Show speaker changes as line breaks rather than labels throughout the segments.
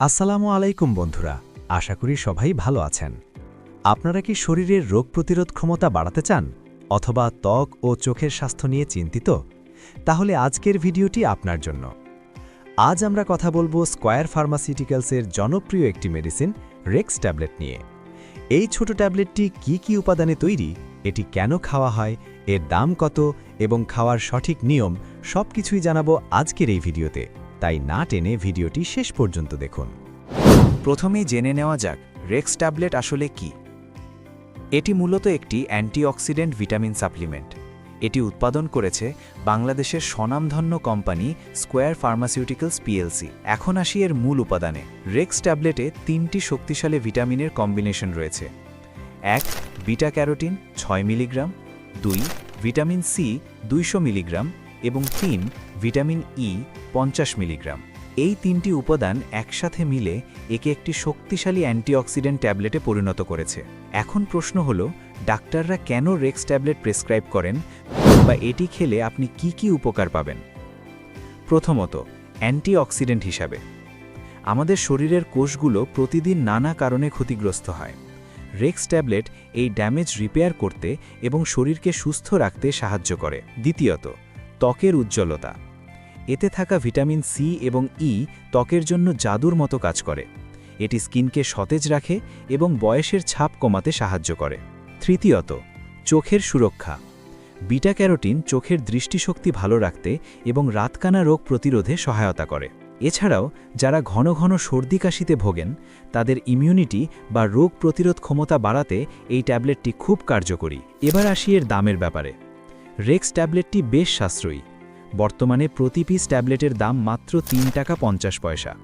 আসসালামু আলাইকুম বন্ধুরা, আশা করি সবাই ভালো আছেন। আপনারা কি শরীরের রোগ প্রতিরোধ ক্ষমতা বাড়াতে চান অথবা ত্বক ও চোখের স্বাস্থ্য নিয়ে চিন্তিত? তাহলে আজকের ভিডিওটি আপনার জন্য। আজ আমরা কথা বলব স্কয়ার ফার্মাসিউটিক্যালসের জনপ্রিয় একটি মেডিসিন রেক্স ট্যাবলেট নিয়ে। এই ছোট ট্যাবলেটটি কি কি উপাদানে তৈরি, এটি কেন খাওয়া হয়, এর দাম কত এবং খাওয়ার সঠিক নিয়ম সবকিছুই জানাব আজকের এই ভিডিওতে। তাই না টেনে ভিডিওটি শেষ পর্যন্ত দেখুন।
প্রথমেই জেনে নেওয়া যাক রেক্স ট্যাবলেট আসলে কি? এটি মূলত একটি অ্যান্টিঅক্সিডেন্ট ভিটামিন সাপ্লিমেন্ট। এটি উৎপাদন করেছে বাংলাদেশের স্বনামধন্য কোম্পানি স্কোয়ার ফার্মাসিউটিক্যালস পিএলসি। এখন আসি এর মূল উপাদানে। রেক্স ট্যাবলেটে তিনটি শক্তিশালী ভিটামিনের কম্বিনেশন রয়েছে। এক, বিটা ক্যারোটিন, ছয় মিলিগ্রাম। দুই, ভিটামিন সি, দুইশো মিলিগ্রাম। এবং তিন ভিটামিন ই পঞ্চাশ মিলিগ্রাম। এই তিনটি উপাদান একসাথে মিলে একে একটি শক্তিশালী অ্যান্টিঅক্সিডেন্ট ট্যাবলেটে পরিণত করেছে। এখন প্রশ্ন হল, ডাক্তাররা কেন রেক্স ট্যাবলেট প্রেসক্রাইব করেন বা এটি খেলে আপনি কি কি উপকার পাবেন? প্রথমত, অ্যান্টিঅক্সিডেন্ট হিসাবে। আমাদের শরীরের কোষগুলো প্রতিদিন নানা কারণে ক্ষতিগ্রস্ত হয়। রেক্স ট্যাবলেট এই ড্যামেজ রিপেয়ার করতে এবং শরীরকে সুস্থ রাখতে সাহায্য করে। দ্বিতীয়ত ত্বকের উজ্জ্বলতা। এতে থাকা ভিটামিন সি এবং ই ত্বকের জন্য জাদুর মতো কাজ করে। এটি স্কিনকে সতেজ রাখে এবং বয়সের ছাপ কমাতে সাহায্য করে। তৃতীয়ত, চোখের সুরক্ষা। বিটা ক্যারোটিন চোখের দৃষ্টিশক্তি ভালো রাখতে এবং রাতকানা রোগ প্রতিরোধে সহায়তা করে। এছাড়াও, যারা ঘন ঘন সর্দি কাশিতে ভোগেন, তাদের ইমিউনিটি বা রোগ প্রতিরোধ ক্ষমতা বাড়াতে এই ট্যাবলেটটি খুব কার্যকরী। এবার আসি এর দামের ব্যাপারে। রেক্স ট্যাবলেটটি বেশ সাশ্রয়ী। বর্তমানে প্রতি পিস ট্যাবলেটের দাম মাত্র তিন টাকা পঞ্চাশ পয়সা।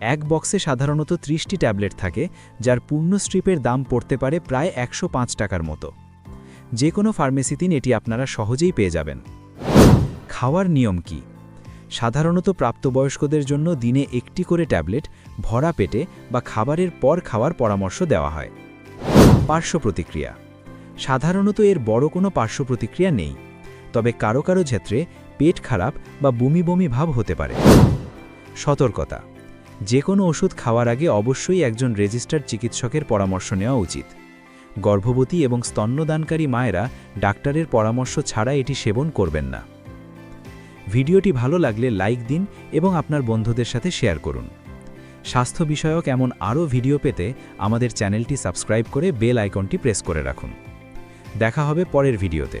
এক বক্সে সাধারণত ত্রিশটি ট্যাবলেট থাকে, যার পূর্ণ স্ট্রিপের দাম পড়তে পারে প্রায় একশো পাঁচ টাকার মতো। যে কোনো ফার্মেসিতিন এটি আপনারা সহজেই পেয়ে যাবেন। খাওয়ার নিয়ম কি? সাধারণত প্রাপ্তবয়স্কদের জন্য দিনে একটি করে ট্যাবলেট ভরা পেটে বা খাবারের পর খাওয়ার পরামর্শ দেওয়া হয়। পার্শ্ব প্রতিক্রিয়া। সাধারণত এর বড় কোনো পার্শ্ব প্রতিক্রিয়া নেই। তবে কারও কারও ক্ষেত্রে পেট খারাপ বা বমি বমি ভাব হতে পারে। সতর্কতা। যে কোনো ওষুধ খাওয়ার আগে অবশ্যই একজন রেজিস্টার্ড চিকিৎসকের পরামর্শ নেওয়া উচিত। গর্ভবতী এবং স্তন্যদানকারী মায়েরা ডাক্তারের পরামর্শ ছাড়া এটি সেবন করবেন না। ভিডিওটি ভালো লাগলে লাইক দিন এবং আপনার বন্ধুদের সাথে শেয়ার করুন। স্বাস্থ্য বিষয়ক এমন আরও ভিডিও পেতে আমাদের চ্যানেলটি সাবস্ক্রাইব করে বেল আইকনটি প্রেস করে রাখুন। দেখা হবে পরের ভিডিওতে।